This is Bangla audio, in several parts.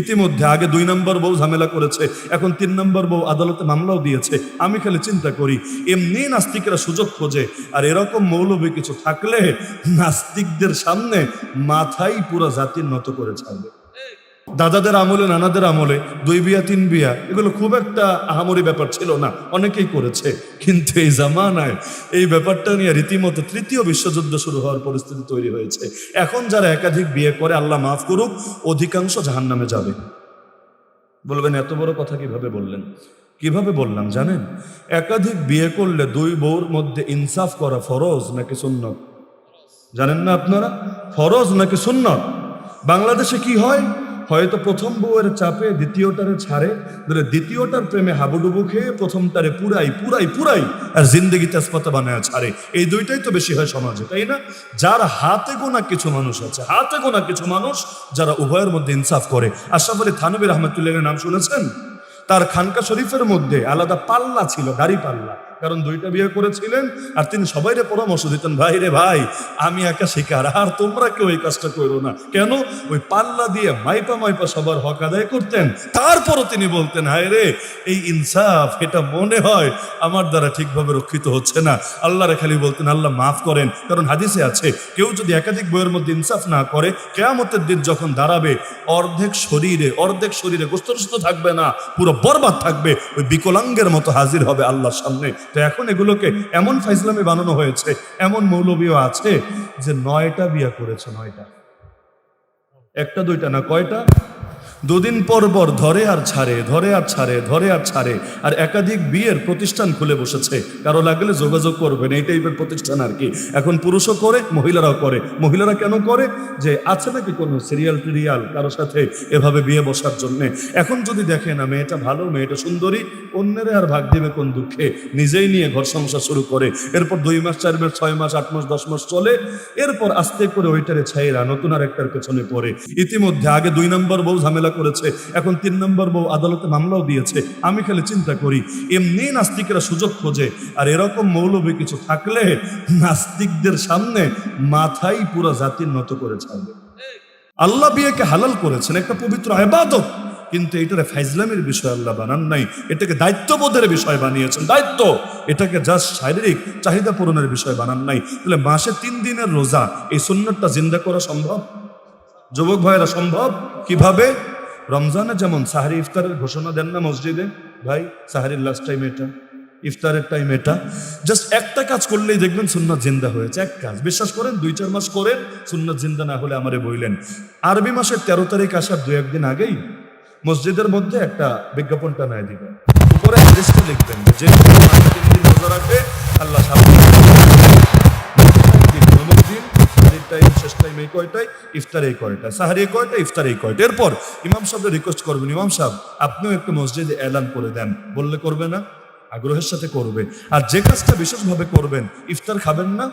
ইতিমধ্যে আগে দুই নম্বর বউ ঝামেলা করেছে, এখন তিন নম্বর বউ আদালতে মামলাও দিয়েছে। আমি খালি চিন্তা করি, এমনি নাস্তিকরা সুযোগ খোঁজে, আর এরকম মৌলবী কিছু থাকলে নাস্তিকদের সামনে মাথাই পুরো জাতির নত করে ছাড়বে। দাদাদের আমলে, নানাদের আমলে, দুই বিয়া, তিন বিয়া, এগুলো খুব একটা আহামরি ব্যাপার ছিল না, অনেকেই করেছে। কিন্তু এই জামানায় এই ব্যাপারটা নিয়ে রীতিমতো তৃতীয় বিশ্বযুদ্ধ শুরু হওয়ার পরিস্থিতি তৈরি হয়েছে। এখন যারা একাধিক বিয়ে করে, আল্লাহ মাফ করুক, অধিকাংশ জাহান্নামে যাবে। বলবেন, এত বড় কথা কীভাবে বললেন? কীভাবে বললাম, জানেন? একাধিক বিয়ে করলে দুই বউর মধ্যে ইনসাফ করা ফরজ নাকি সুন্নত? জানেন না আপনারা? ফরজ নাকি সুন্নত? বাংলাদেশে কি হয়? হয়তো প্রথম বউয়ের চাপে দ্বিতীয়টারে ছাড়ে, ধরে দ্বিতীয়টার প্রেমে হাবুডুবু খেয়ে প্রথমটারে পুরাই পুরাই পুরাই আর জিন্দগি তেজপাতা বানায় ছাড়ে। এই দুইটাই তো বেশি হয় সমাজে, তাই না? যার হাতে গোনা কিছু মানুষ আছে, হাতে গোনা কিছু মানুষ যারা উভয়ের মধ্যে ইনসাফ করে। আশরাফ আলী থানবী রহমতুল্লাহের নাম শুনেছেন? তার খানকা শরীফের মধ্যে আলাদা পাল্লা ছিল, দাড়ি পাল্লা। কারণ দুইটা বিয়ে করেছিলেন আর তিনি সবাইরে পরামর্শ দিতেন, ভাই রে ভাই, আমি একা শিকার, আর তোমরা কেউ এই কাজটা করো না। কেন? ওই পাল্লা দিয়ে মাইপা মাইপা সবার হক আদায় করতেন। তারপরও তিনি বলতেন, হায় রে, এই ইনসাফ, এটা মনে হয় আমার দ্বারা ঠিকভাবে রক্ষিত হচ্ছে না। আল্লাহরে খালি বলতেন, আল্লাহ মাফ করেন। কারণ হাদিসে আছে, কেউ যদি একাধিক বইয়ের মধ্যে ইনসাফ না করে, কেয়ামতের দিন যখন দাঁড়াবে, অর্ধেক শরীরে অর্ধেক শরীরে গোস্তরস্ত থাকবে না, পুরো বরবাদ থাকবে, ওই বিকলাঙ্গের মতো হাজির হবে আল্লাহর সামনে। তো এখন এগুলোকে এমন ফাইজলামি বানানো হয়েছে, এমন মৌলবীও আছে যে নয়টা বিয়া করেছে, নয়টা। একটা, দুইটা না, কয়টা? দুদিন পর পর ধরে আর ছাড়ে, ধরে আর ছাড়ে, ধরে আর ছাড়ে, আর একাধিক বিয়ের প্রতিষ্ঠান খুলে বসেছে। কারও লাগলে যোগাযোগ করবেন, এই টাইপের প্রতিষ্ঠান আর কি। এখন পুরুষও করে, মহিলারাও করে। মহিলারা কেন করে? যে আছে নাকি কোনো সিরিয়াল টিরিয়াল কারোর সাথে এভাবে বিয়ে বসার জন্যে? এখন যদি দেখে না, মেয়েটা ভালো, মেয়েটা সুন্দরী, অন্যের আর ভাগ দিবে কোন দুঃখে? নিজেই নিয়ে ঘর সংসার শুরু করে। এরপর দুই মাস, চার মাস, ছয় মাস, আট মাস, দশ মাস চলে। এরপর আস্তে করে ওইটারে ছাইরা নতুন আর একটার পেছনে পড়ে। ইতিমধ্যে আগে দুই নম্বর বউ ঝামেলা করেছে। এখন তিন নম্বর বউ আদালতে মামলাও দিয়েছে। আমি খালি চিন্তা করি, এমনি নাস্তিকেরা সুযোগ খোঁজে, আর এরকম মৌলবী কিছু থাকলে নাস্তিকদের সামনে মাথাই পুরো জাতির নত করে ছাড়বে। আল্লাহ বিয়েকে হালাল করেছেন, একটা পবিত্র আবাদত। কিন্তু এটারে ফাইজলামের বিষয় আল্লাহ বানান নাই, এটাকে দায়িত্ববোধের বিষয় বানিয়েছেন। দায়িত্ব, এটাকে জাস্ট শারীরিক চাহিদা পূরণের বিষয় বানান নাই। তাহলে মাসে তিন দিনের রোজা, এই সুন্নতটা জিন্দা করা সম্ভব? যুবক ভাইয়েরা, সম্ভব? কীভাবে? রমজানে যেমন সাহারি ইফতারের ঘোষণা দেন না মসজিদে? ভাই, সাহারির লাস্ট টাইম এটা, ইফতারের টাইম এটা। জাস্ট একটা কাজ করলেই দেখবেন সুন্নত জিন্দা হয়েছে, এক কাজ। বিশ্বাস করেন, দুই চার মাস করেন, সুন্নত জিন্দা না হলে আমারে বইলেন। আরবি মাসের তেরো তারিখ আসার দু একদিন আগেই মসজিদের মধ্যে একটা বিজ্ঞাপনটা নাই দিবেন। উপরে লিখবেন, যে ব্যক্তি মাসে তিন দিন রোজা রাখে আল্লাহ সাহায্য টাইম শেষ টাইম এই কয়টায়? ইফতার এই কয়টা সাহারি এই কয়টা ইফতার এই কয়টা এরপর ইমাম সাহেবকে রিকোয়েস্ট করবেন। ইমাম সাহেব, আপনিও একটু মসজিদে এলান করে দেন। বললে করবে না, আগ্রহের সাথে করবে। আর যে কাজটা বিশেষভাবে করবেন, ইফতার খাবেন না?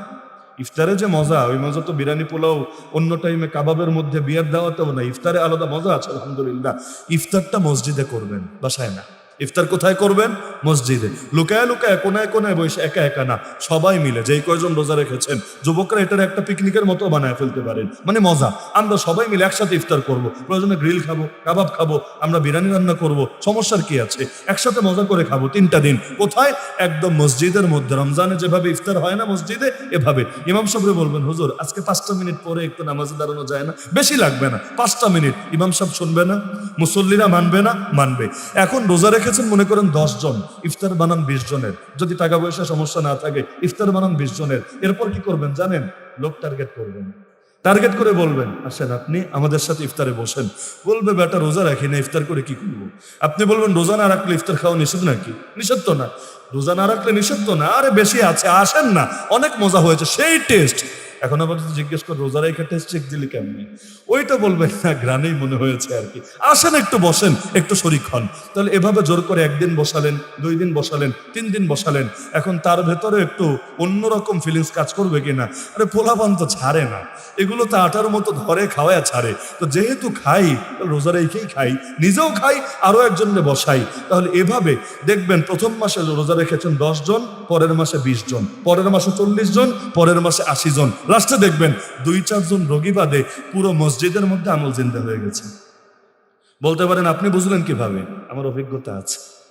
ইফতারে যে মজা, ওই মজা তো বিরিয়ানি, পোলাও, অন্য টাইমে কাবাবের মধ্যে বিয়ার দেওয়াতেও না। ইফতারে আলাদা মজা আছে, আলহামদুলিল্লাহ। ইফতারটা মসজিদে করবেন, বাসায় না। ইফতার কোথায় করবেন? মসজিদে। লুকায় লুকায়, কোনায় কোনায় বসে একা একা না, সবাই মিলে, যেই কয়জন রোজা রেখেছেন, যুবকরা এটার একটা পিকনিকের মতো বানায় ফেলতে পারেন। মানে মজা। আমরা সবাই মিলে একসাথে ইফতার করব। প্রয়োজনে গ্রিল খাব, কাবাব খাব, আমরা বিরিয়ানি রান্না করব। সমস্যার কি আছে? একসাথে মজা করে খাব তিনটা দিন। কোথায়? একদম মসজিদের মধ্যে। রমজানে যেভাবে ইফতার হয় না মসজিদে, এভাবে। ইমাম সাহেব বলবেন, হুজুর, আজকে পাঁচটা মিনিট পরে একটু নামাজে দাঁড়ানো যায় না। বেশি লাগবে না। পাঁচটা মিনিট। ইমাম সাহেব শুনবে না, মুসল্লিরা মানবে না, মানবে। এখন রোজা রেখেছেন, মনে করেন দশ জন, ইফতার বানান বিশ জনের। যদি টাকা পয়সা সমস্যা না থাকে, ইফতার বানান বিশ জনের। এরপর কি করবেন জানেন? লোক টার্গেট করবেন। টার্গেট করে বলবেন, আসেন আপনি আমাদের সাথে ইফতারে বসেন। বলবে, বেটা, রোজা রাখি না, ইফতার করে কি করব? আপনি বলবেন, রোজা না রাখলে ইফতার খাওয়া নিষেধ নাকি? নিষেধ তো না। রোজা না রাখলে নিষেধ তো না। আরে, বেশি আছে, আসেন না। অনেক মজা হয়েছে। সেই টেস্ট এখন আবার যদি জিজ্ঞেস করে, রোজা রেখে টেস্ট চেক দিলি কেমনি? ওইটা বলবেন না গ্রানেই মনে হয়েছে আর কি। আসেন একটু বসেন, একটু শরিক হন। তাহলে এভাবে জোর করে একদিন বসালেন, দুই দিন বসালেন, তিন দিন বসালেন, এখন তার ভেতরে একটু অন্যরকম ফিলিংস কাজ করবে কিনা? আরে পোলাপান তো ছাড়ে না। এগুলো তো আটার মতো ধরে খাওয়ায় ছাড়ে। তো যেহেতু খাই রোজা রেখেই খাই, নিজেও খাই আরও একজনকে বসাই। তাহলে এভাবে দেখবেন প্রথম মাসে রোজা রেখেছেন দশ জন, পরের মাসে বিশ জন, পরের মাসে চল্লিশ জন, পরের মাসে আশি জন। লাস্টে দেখবেন দুই, চারজন রোগী বাদে পুরো মসজিদের মধ্যে আমল জিন্দা হয়ে গেছে। বলতে পারেন, আপনি বুঝলেন কীভাবে? আমার অভিজ্ঞতা আছে।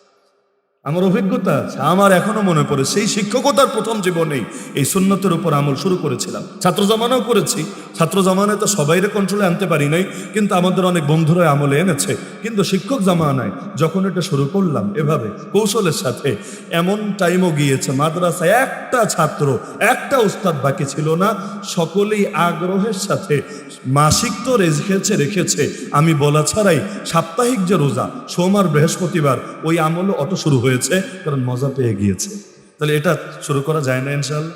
আমার অভিজ্ঞতা আছে, আমার এখনও মনে পড়ে, সেই শিক্ষকতার প্রথম জীবনেই এই সুন্নতের উপর আমল শুরু করেছিলাম। ছাত্র জামানাও করেছি, ছাত্র জামানায় তো সবাইরে কন্ট্রোলে আনতে পারি নাই, কিন্তু আমাদের অনেক বন্ধুরা আমলে এনেছে। কিন্তু শিক্ষক জামানায় যখন এটা শুরু করলাম, এভাবে কৌশলের সাথে এমন টাইমও গিয়েছে, মাদ্রাসায় একটা ছাত্র, একটা উস্তাদ বাকি ছিল না, সকলেই আগ্রহের সাথে মাসিক তো রেখেছে রেখেছে। আমি বলা ছাড়াই সাপ্তাহিক যে রোজা সোমবার বৃহস্পতিবার, ওই আমলও অত শুরু হয়েছে, কারণ মজা পেয়ে গিয়েছে। তাহলে এটা শুরু করা যায় না ইনশাল্লাহ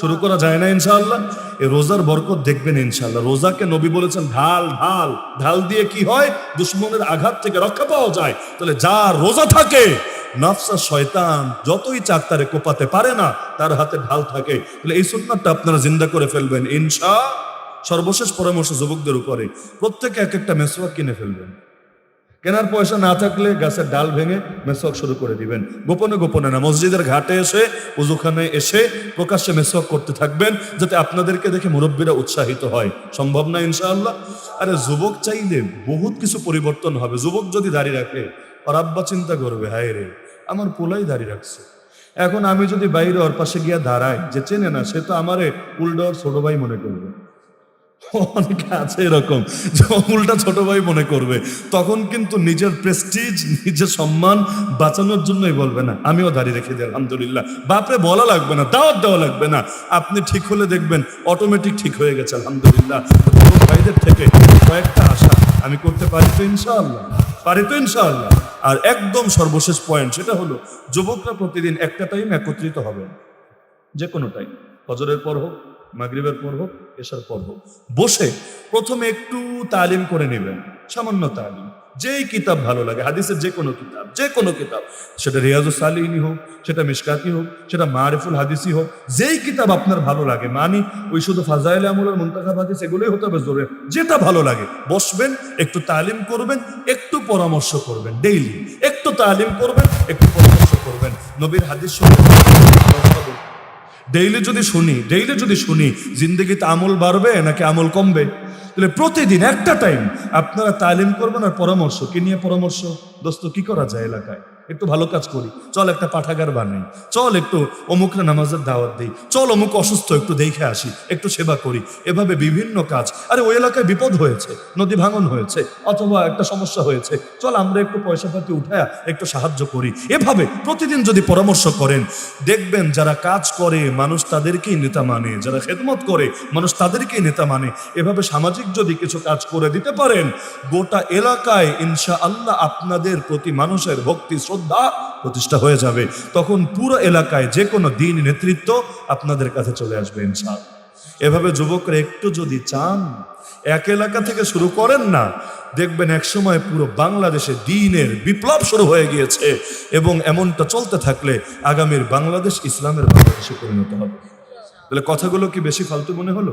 শুরু করা যায় না ইনশাআল্লাহ? এই রোজার বরকত দেখবেন ইনশাআল্লাহ। রোজাকে নবী বলেছেন, ঢাল ঢাল ঢাল দিয়ে কি হয়? দুশ্মনের আঘাত থেকে রক্ষা পাওয়া যায়। তাহলে যা রোজা থাকে, নফসা শয়তান যতই চাক তারে কোপাতে পারে না, তার হাতে ঢাল থাকে। তাহলে এই সুন্নাতটা আপনারা জিন্দা করে ফেলবেন ইনশা সর্বশেষ পরামর্শ যুবকদের উপরে। প্রত্যেকে এক একটা মেসওয়াক কিনে ফেলবেন। কেনার পয়সা না থাকলে গাছের ডাল ভেঙে মেসওয়াক শুরু করে দিবেন। গোপনে গোপনে না, মসজিদের ঘাটে এসে, উজুখানে এসে প্রকাশ্যে মেসওয়াক করতে থাকবেন, যাতে আপনাদেরকে দেখে মুরব্বীরা উৎসাহিত হয়। সম্ভব না, ইনশাআল্লাহ? আরে যুবক চাইলে বহুত কিছু পরিবর্তন হবে। যুবক যদি দাঁড়িয়ে রাখে আর আব্বা চিন্তা করবে, হায় রে, আমার পোলাই দাঁড়িয়ে রাখছে। এখন আমি যদি বাইরে ওর পাশে গিয়া দাঁড়াই, যে চেনে না, সে তো আমারে উল্টো ছোট ভাই মনে করবে। অনেকে আছে এরকম। যে উল্টা ছোট ভাই মনে করবে। তখন কিন্তু নিজের প্রেস্টিজ নিজের সম্মান বাঁচানোর জন্যই বলবে না। আমিও দাঁড়িয়ে রেখে দিই আলহামদুলিল্লাহ। বাপরে, বলা লাগবে না, দাওয়াত দেওয়া লাগবে না। আপনি ঠিক হলে দেখবেন অটোমেটিক ঠিক হয়ে গেছে, আলহামদুলিল্লাহ। ভাইদের থেকে কয়েকটা আশা আমি করতে পারি তো ইনশাআল্লাহ। পারি তো ইনশাআল্লাহ। আর একদম সর্বশেষ পয়েন্ট সেটা হলো, যুবকরা প্রতিদিন একটা টাইম একত্রিত হবে। যে কোনো টাইম ফজরের পর হোক মাগরিবের পর হোক এসার পর হোক। বসে প্রথমে একটু তালিম করে নেবেন, সামান্য তালিম। যেই কিতাব ভালো লাগে, হাদিসের যে কোনো কিতাব, যে কোনো কিতাব। সেটা রিয়াজুস সালিনী হোক, সেটা মিসকাতি হোক, সেটা মারিফুল হাদিসি হোক, যেই কিতাব আপনার ভালো লাগে, মানি ওই শুধু ফাজাইল আমলের মুন্তাখাব হাদিস এগুলোই হতে হবে জোরে। যেটা ভালো লাগে, বসবেন, একটু তালিম করবেন, একটু পরামর্শ করবেন ডেইলি একটু তালিম করবেন, একটু পরামর্শ করবেন। নবীর হাদিস শুনে ডেইলি যদি শুনি ডেইলি যদি শুনি, জিন্দগিতে আমল বাড়বে নাকি আমল কমবে? তাহলে প্রতিদিন একটা টাইম আপনারা তালিম করবেন আর পরামর্শ। কি নিয়ে পরামর্শ? দোস্ত, কি করা যায় এলাকায়? একটু ভালো কাজ করি। চল একটা পাঠাগার বানাই। চল একটু অমুকরা নামাজের দাওয়াত দিই। চল অমুক অসুস্থ, একটু দেখে আসি, একটু সেবা করি। এভাবে বিভিন্ন কাজ। আরে ওই এলাকায় বিপদ হয়েছে, নদী ভাঙন হয়েছে, অথবা একটা সমস্যা হয়েছে। চল আমরা একটু পয়সা পাতি উঠায়া একটু সাহায্য করি। এভাবে প্রতিদিন যদি পরামর্শ করেন, দেখবেন যারা কাজ করে, মানুষ তাদেরকেই নেতা মানে। যারা খেদমত করে, মানুষ তাদেরকেই নেতা মানে। এভাবে সামাজিক যদি কিছু কাজ করে দিতে পারেন, গোটা এলাকায় ইনশা আল্লাহ আপনাদের প্রতি মানুষের ভক্তি, শ্রদ্ধা প্রতিষ্ঠা হয়ে যাবে, তখন পুরো এলাকায় যে কোনো দিন নেতৃত্ব আপনাদের কাছে চলে আসবে ইনশাআল্লাহ। এভাবে যুবকরা একটু যদি চান, এক এলাকা থেকে শুরু করেন না, দেখবেন একসময় পুরো বাংলাদেশে দিনের বিপ্লব শুরু হয়ে গিয়েছে এবং এমনটা চলতে থাকলে আগামীর বাংলাদেশ ইসলামের বাংলাদেশে পরিণত হবে। তাহলে কথাগুলো কি বেশি ফালতু মনে হলো?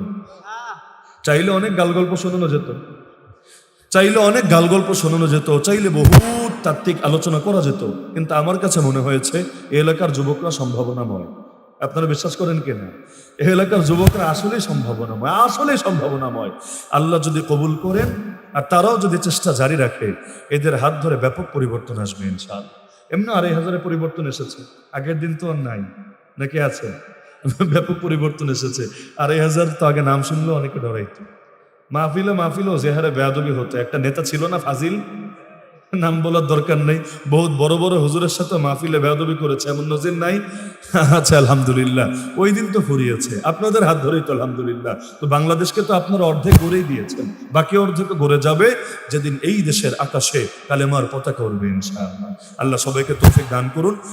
চাইলে অনেক গালগল্প শোনানো যেত। চাইলে অনেক গালগল্প শোনানো যেত, চাইলে বহুত তাত্ত্বিক আলোচনা করা যেত, কিন্তু আমার কাছে মনে হয়েছে এই এলাকার যুবকরা সম্ভাবনাময়। আপনারা বিশ্বাস করেন কিনা? এই এলাকার যুবকরা আসলেই সম্ভাবনাময় আসলেই সম্ভাবনাময়। আল্লাহ যদি কবুল করেন, আর তারাও যদি চেষ্টা জারি রাখে, এদের হাত ধরে ব্যাপক পরিবর্তন আসবে ইনশাল এমনি আড়াই হাজারে পরিবর্তন এসেছে, আগের দিন তো আর নাই, নাকি আছে? ব্যাপক পরিবর্তন এসেছে, আড়াই হাজার তো আগে নাম শুনলে অনেকে ডরাইতো। মাহফিলে মাহফিলও যে হারে বেয়াদবি হতো। একটা নেতা ছিল না ফাজিল। নাম বলার দরকার নেই। বহুত বড় বড় হুজুরের সাথে মাহফিলে বেয়াদবি করেছে, এমন নজির নাই। আচ্ছা আলহামদুলিল্লাহ। ওই দিন তো ফুরিয়েছে। আপনাদের হাত ধরেই তো আলহামদুলিল্লাহ। তো বাংলাদেশকে তো আপনারা অর্ধেক গড়েই দিয়েছেন। বাকি অর্ধেক গড়ে যাবে যেদিন এই দেশের আকাশে কালেমার পতাকা উঠবে ইনশাআল্লাহ। আল্লাহ সবাইকে তৌফিক দান করুন।